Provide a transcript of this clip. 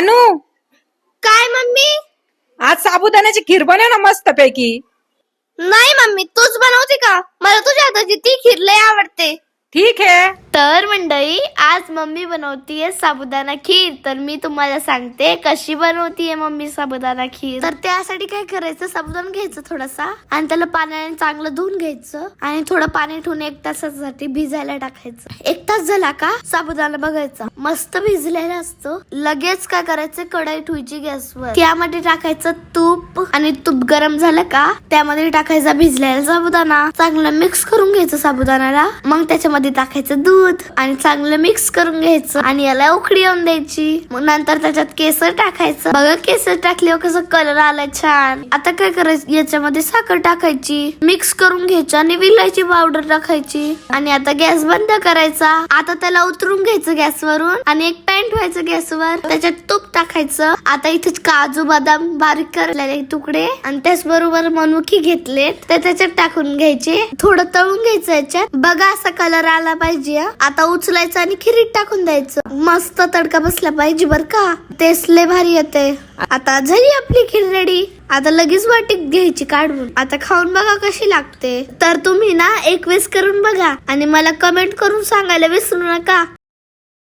अनु काय मम्मी? आज साबुदाण्याची खीर बनव ना मस्त पैकी नाही मम्मी तूच बनवते का? मला तुझ्या हाताची ती खीर लय आवडते. ठीक आहे. तर मंडळी आज मम्मी बनवतीये साबुदाणा खीर. तर मी तुम्हाला सांगते कशी बनवतीये मम्मी साबुदाणा खीर. तर त्यासाठी काय करायचं? साबुदाणा घ्यायचं थोडासा आणि त्याला पाण्याने चांगलं धुवून घ्यायचं आणि थोडं पाणी ठेवून एक तासासाठी भिजायला टाकायचं. एक तास झाला का साबुदाणा बघायचा. मस्त भिजलेला असतो. लगेच काय करायचं? कढई ठेवायची गॅसवर. त्यामध्ये टाकायचं तूप आणि तूप गरम झालं का त्यामध्ये टाकायचा भिजलेला साबुदाणा. चांगला मिक्स करून घ्यायचं साबुदाणाला. मग त्याच्यामध्ये टाकायचं दूध. दूध आणि चांगलं मिक्स करून घ्यायचं आणि याला उकडी येऊन द्यायची. मग नंतर त्याच्यात केसर टाकायचं. बघा केसर टाकल्यावर कसं कलर आलाय छान. आता काय करायचं? याच्यामध्ये साखर टाकायची. मिक्स करून घ्यायची आणि विलायची पावडर टाकायची. आणि आता गॅस बंद करायचा. आता त्याला उतरून घ्यायचं गॅसवरून. आणि एक पॅन ठेवायचं गॅसवर. त्याच्यात तूप टाकायचं. आता इथे काजू बदाम बारीक करलेले तुकडे. आणि त्याचबरोबर मनुखी घेतले ते त्याच्यात टाकून घ्यायचे. थोडं तळून घ्यायचं याच्यात. बघा असा कलर आला पाहिजे आता उचलायचं आणि खिरीत टाकून द्यायचं. मस्त तडका बसला पाहिजे बर का. तेच लय भारी येते आता झाली आपली खीर रेडी आता लगेच वाटीत घ्यायची काढून. आता खाऊन बघा कशी लागते. तर तुम्ही ना एक वेळेस करून बघा. आणि मला कमेंट करून सांगायला विसरू नका.